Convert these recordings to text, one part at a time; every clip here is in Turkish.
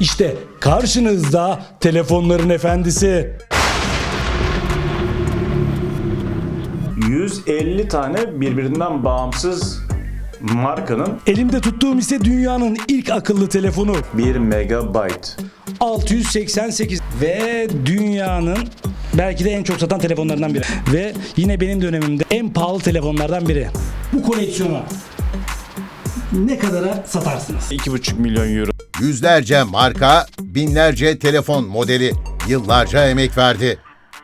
İşte karşınızda telefonların efendisi. 150 tane birbirinden bağımsız markanın Elimde tuttuğum ise dünyanın ilk akıllı telefonu. 1 megabyte 688 ve dünyanın belki de en çok satan telefonlarından biri. Ve yine benim dönemimde en pahalı telefonlardan biri. Bu koleksiyonu ne kadara satarsınız? 2,5 milyon euro. Yüzlerce marka, binlerce telefon modeli yıllarca emek verdi.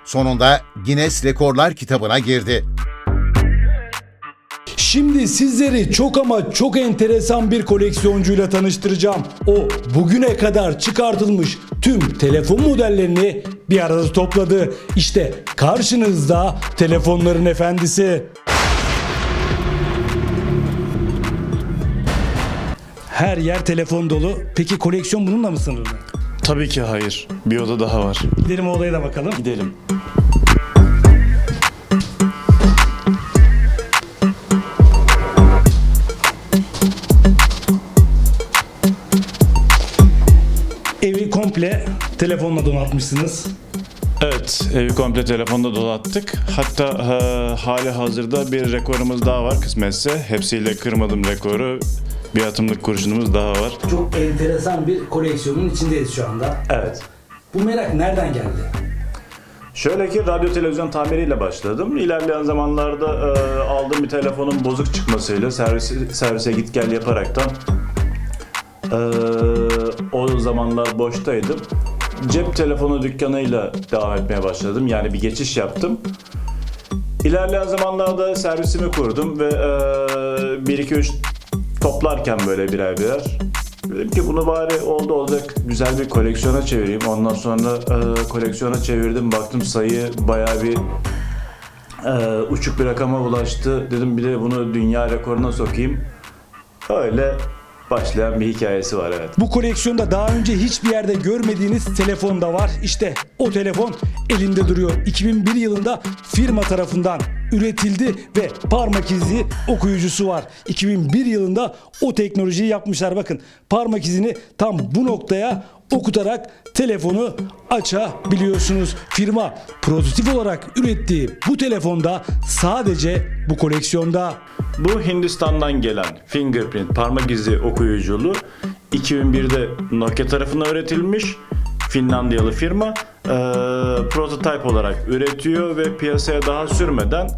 Sonunda Guinness Rekorlar kitabına girdi. Şimdi sizleri çok ama çok enteresan bir koleksiyoncuyla tanıştıracağım. O bugüne kadar çıkartılmış tüm telefon modellerini bir arada topladı. İşte karşınızda telefonların efendisi. Her yer telefon dolu. Peki koleksiyon bununla mı sınırlı? Tabii ki hayır. Bir oda daha var. Gidelim o odaya da bakalım. Gidelim. Evi komple telefonla donatmışsınız. Evet, evi komple telefonda dolattık. Hatta e, hali hazırda bir rekorumuz daha var kısmetse. Hepsiyle kırmadım rekoru. Bir atımlık kurşunumuz daha var. Çok enteresan bir koleksiyonun içindeyiz şu anda. Evet. Bu merak nereden geldi? Şöyle ki radyo televizyon tamiriyle başladım. İlerleyen zamanlarda e, aldığım bir telefonun bozuk çıkmasıyla servise, servise git gel yaparaktan e, o zamanlar boştaydım. Cep telefonu dükkanıyla devam etmeye başladım. Yani bir geçiş yaptım. İlerleyen zamanlarda servisimi kurdum ve e, 1-2-3 toplarken böyle birer birer dedim ki bunu bari oldu olacak güzel bir koleksiyona çevireyim. Ondan sonra e, koleksiyona çevirdim baktım sayı bayağı bir e, uçuk bir rakama ulaştı. Dedim bir de bunu dünya rekoruna sokayım. Öyle başlayan bir hikayesi var evet. Bu koleksiyonda daha önce hiçbir yerde görmediğiniz telefon da var. İşte o telefon elimde duruyor. 2001 yılında firma tarafından üretildi ve parmak izi okuyucusu var. 2001 yılında o teknolojiyi yapmışlar. Bakın parmak izini tam bu noktaya okutarak telefonu açabiliyorsunuz. Firma prototip olarak ürettiği bu telefonda sadece bu koleksiyonda Bu Hindistan'dan gelen fingerprint parmak izi okuyuculu 2001'de Nokia tarafından üretilmiş Finlandiyalı firma eee prototype olarak üretiyor ve piyasaya daha sürmeden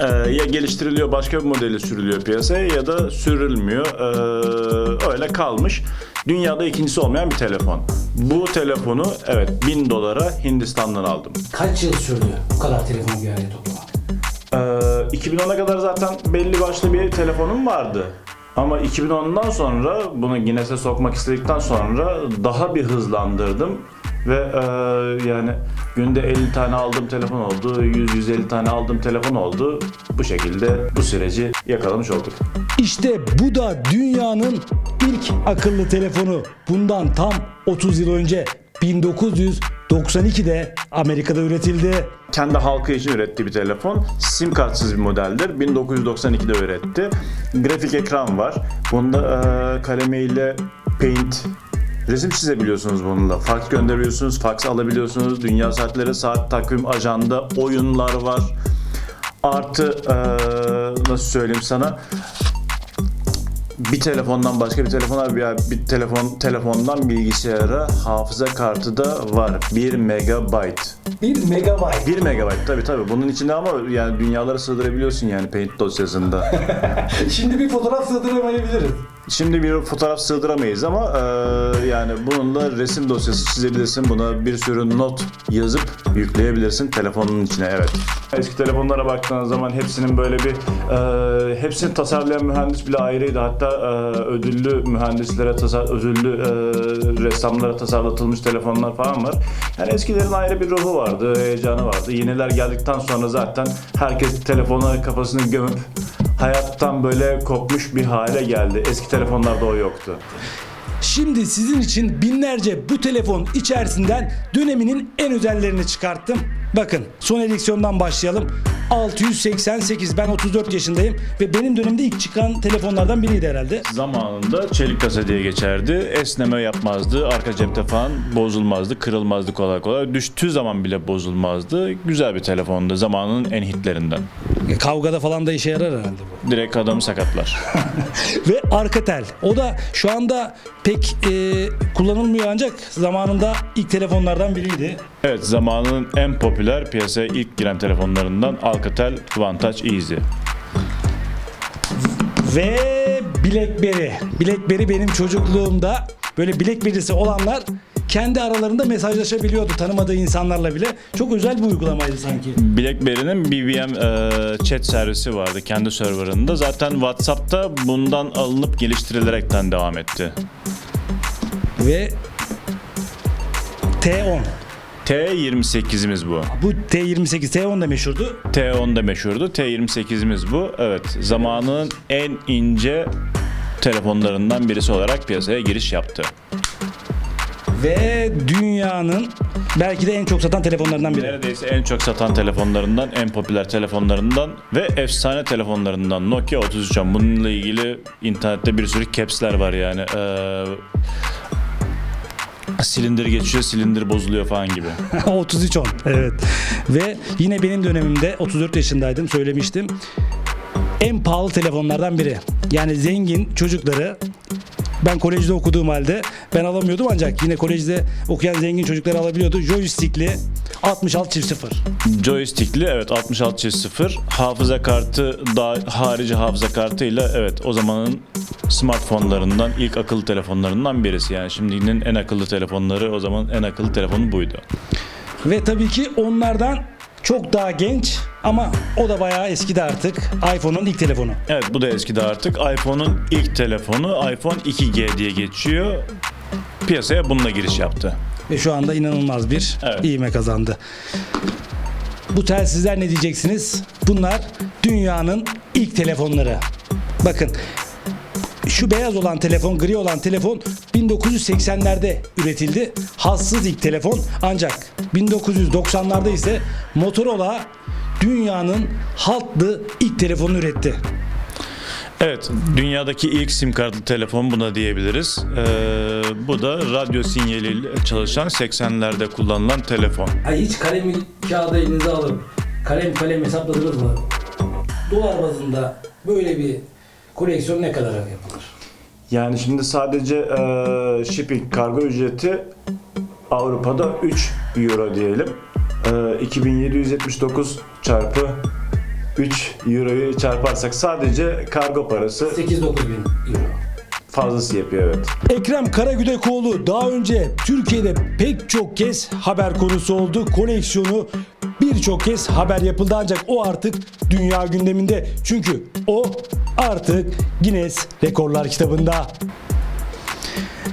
eee, ya geliştiriliyor başka bir modeli sürülüyor piyasaya ya da sürülmüyor Eee, öyle kalmış. Dünyada ikincisi olmayan bir telefon. Bu telefonu evet 1000 dolara Hindistan'dan aldım. kaç yıl sürdü bu kadar telefonu bir araya toplamak? Ee, 2010'a kadar zaten belli başlı bir telefonum vardı. Ama 2010'dan sonra bunu Guinness'e sokmak istedikten sonra daha bir hızlandırdım. Ve e, yani günde 50 tane aldığım telefon oldu, 100-150 tane aldığım telefon oldu. Bu şekilde bu süreci yakalamış olduk. İşte bu da dünyanın ilk akıllı telefonu. Bundan tam 30 yıl önce 1992'de Amerika'da üretildi. kendi halkı için ürettiği bir telefon. Sim kartsız bir modeldir. 1992'de üretti. Grafik ekran var. Bunda e, kalemiyle paint resim çizebiliyorsunuz bununla. Fax gönderiyorsunuz, fax alabiliyorsunuz. Dünya saatleri, saat takvim, ajanda, oyunlar var. Artı e, nasıl söyleyeyim sana? Bir telefondan başka bir telefona bir, bir telefon telefondan bilgisayara hafıza kartı da var. 1 megabayt. 1 megabayt. 1 megabayt tabii tabii. Bunun içinde ama yani dünyaları sığdırabiliyorsun yani Paint dosyasında. Şimdi bir fotoğraf sığdıramayabiliriz. Şimdi bir fotoğraf sığdıramayız ama e, yani bununla resim dosyası çizebilirsin. Buna bir sürü not yazıp yükleyebilirsin telefonun içine evet. Eski telefonlara baktığın zaman hepsinin böyle bir e, hepsini tasarlayan mühendis bile ayrıydı. Hatta e, ödüllü mühendislere tasar, ödüllü e, ressamlara tasarlatılmış telefonlar falan var. Yani eskilerin ayrı bir ruhu vardı, heyecanı vardı. Yeniler geldikten sonra zaten herkes telefona kafasını gömüp hayattan böyle kopmuş bir hale geldi. Eski telefonlarda o yoktu. Şimdi sizin için binlerce bu telefon içerisinden döneminin en özellerini çıkarttım. Bakın son edisyondan başlayalım. 688. Ben 34 yaşındayım ve benim dönemde ilk çıkan telefonlardan biriydi herhalde. Zamanında çelik kasa diye geçerdi. Esneme yapmazdı. Arka cepte falan bozulmazdı. Kırılmazdı kolay kolay. Düştüğü zaman bile bozulmazdı. Güzel bir telefondu. Zamanının en hitlerinden. E, Kavgada falan da işe yarar herhalde bu. Direkt adamı sakatlar. Ve Arkatel. O da şu anda pek e, kullanılmıyor ancak zamanında ilk telefonlardan biriydi. evet zamanının en popüler piyasaya ilk giren telefonlarından Alcatel Vantage Easy. Ve Blackberry. Blackberry benim çocukluğumda böyle Blackberry'si olanlar kendi aralarında mesajlaşabiliyordu tanımadığı insanlarla bile. Çok özel bir uygulamaydı sanki. BlackBerry'nin BBM e, chat servisi vardı kendi serverında. Zaten WhatsApp'ta bundan alınıp geliştirilerekten devam etti. Ve T10. T28'imiz bu. Bu T28, T10 da meşhurdu. T10 da meşhurdu. T28'imiz bu. Evet. Zamanının en ince telefonlarından birisi olarak piyasaya giriş yaptı. Ve dünyanın belki de en çok satan telefonlarından biri. Neredeyse en çok satan telefonlarından, en popüler telefonlarından ve efsane telefonlarından Nokia 3310. Bununla ilgili internette bir sürü caps'ler var yani. Ee, silindir geçiyor, silindir bozuluyor falan gibi. 3310. Evet. Ve yine benim dönemimde 34 yaşındaydım söylemiştim. En pahalı telefonlardan biri. Yani zengin çocukları ben kolejde okuduğum halde ben alamıyordum ancak yine kolejde okuyan zengin çocuklar alabiliyordu. Joystick'li 66 çift 0. Joystick'li evet 66 0 hafıza kartı da harici hafıza kartıyla evet o zamanın smartfonlarından ilk akıllı telefonlarından birisi yani şimdinin en akıllı telefonları o zaman en akıllı telefonu buydu. Ve tabii ki onlardan çok daha genç ama o da bayağı eskidi artık. iPhone'un ilk telefonu. Evet bu da eskidi artık iPhone'un ilk telefonu iPhone 2G diye geçiyor. Piyasaya bununla giriş yaptı. Ve şu anda inanılmaz bir Evet. ivme kazandı. Bu telsizler ne diyeceksiniz? Bunlar dünyanın ilk telefonları. Bakın şu beyaz olan telefon, gri olan telefon 1980'lerde üretildi. Hassız ilk telefon ancak 1990'larda ise Motorola dünyanın halklı ilk telefonunu üretti. Evet, dünyadaki ilk sim kartlı telefon buna diyebiliriz. Ee, bu da radyo sinyaliyle çalışan 80'lerde kullanılan telefon. Ay hiç kalemi kağıda elinize alıp kalem kalem hesapladınız mı? Dolar bazında böyle bir koleksiyon ne kadar yapılır? Yani şimdi sadece e, shipping kargo ücreti Avrupa'da 3 euro diyelim. E, 2779 çarpı 3 euroyu çarparsak sadece kargo parası 8-9 bin euro. Fazlası yapıyor evet. Ekrem Karagüdekoğlu daha önce Türkiye'de pek çok kez haber konusu oldu. Koleksiyonu birçok kez haber yapıldı ancak o artık dünya gündeminde. Çünkü o artık Guinness Rekorlar kitabında.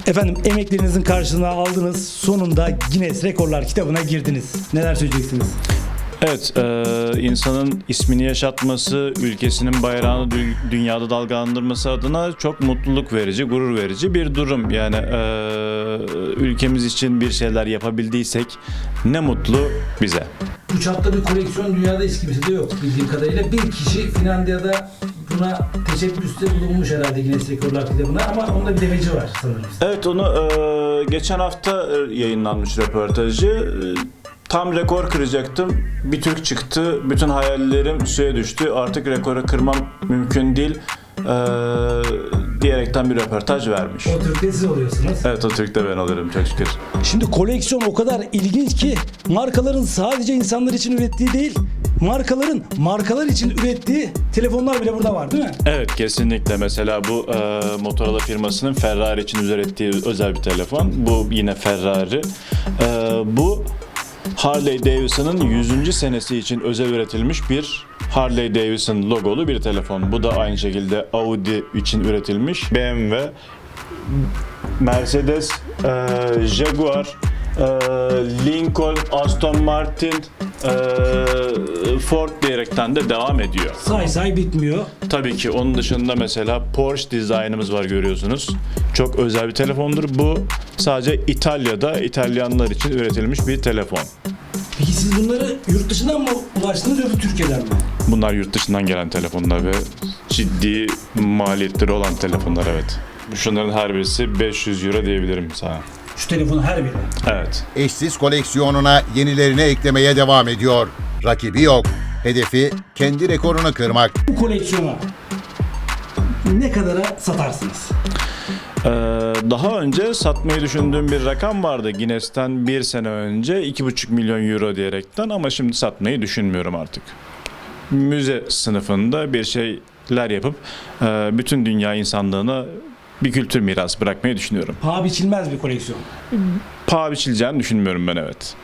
Efendim emeklerinizin karşılığını aldınız. Sonunda Guinness Rekorlar kitabına girdiniz. Neler söyleyeceksiniz? Evet, e, insanın ismini yaşatması, ülkesinin bayrağını dü- dünyada dalgalandırması adına çok mutluluk verici, gurur verici bir durum. Yani e, ülkemiz için bir şeyler yapabildiysek ne mutlu bize. Bu çapta bir koleksiyon dünyada hiç kimsede yok bildiğim kadarıyla. Bir kişi Finlandiya'da buna teşebbüste bulunmuş herhalde Guinness Rekorlar kitabına ama onda bir demeci var sanırım. Evet onu e, geçen hafta e, yayınlanmış röportajı. E, tam rekor kıracaktım. Bir Türk çıktı. Bütün hayallerim suya düştü. Artık rekoru kırmam mümkün değil. E, diyerekten bir röportaj vermiş. O Türk'te siz oluyorsunuz. Evet o Türk'te ben alırım çok şükür. Şimdi koleksiyon o kadar ilginç ki markaların sadece insanlar için ürettiği değil, markaların markalar için ürettiği telefonlar bile burada var değil mi? Evet kesinlikle mesela bu e, Motorola firmasının Ferrari için ürettiği özel bir telefon. Bu yine Ferrari. E, bu Harley Davidson'ın 100. senesi için özel üretilmiş bir Harley Davidson logolu bir telefon. Bu da aynı şekilde Audi için üretilmiş. BMW, Mercedes, e, Jaguar, e, Lincoln, Aston Martin, e, Ford diyerekten de devam ediyor. Say say bitmiyor. Tabii ki onun dışında mesela Porsche dizaynımız var görüyorsunuz. Çok özel bir telefondur. Bu sadece İtalya'da İtalyanlar için üretilmiş bir telefon. Peki siz bunları yurt dışından mı ulaştınız yoksa Türkiye'den mi? Bunlar yurt dışından gelen telefonlar ve ciddi maliyetleri olan telefonlar evet. Şunların her birisi 500 euro diyebilirim sana. Şu telefonun her biri. Evet. Eşsiz koleksiyonuna yenilerini eklemeye devam ediyor. Rakibi yok. Hedefi kendi rekorunu kırmak. Bu koleksiyonu ne kadara satarsınız? Ee, daha önce satmayı düşündüğüm bir rakam vardı Guinness'ten bir sene önce 2,5 milyon euro diyerekten ama şimdi satmayı düşünmüyorum artık. Müze sınıfında bir şeyler yapıp e, bütün dünya insanlığına bir kültür mirası bırakmayı düşünüyorum. Paha biçilmez bir koleksiyon. Paha biçileceğini düşünmüyorum ben evet.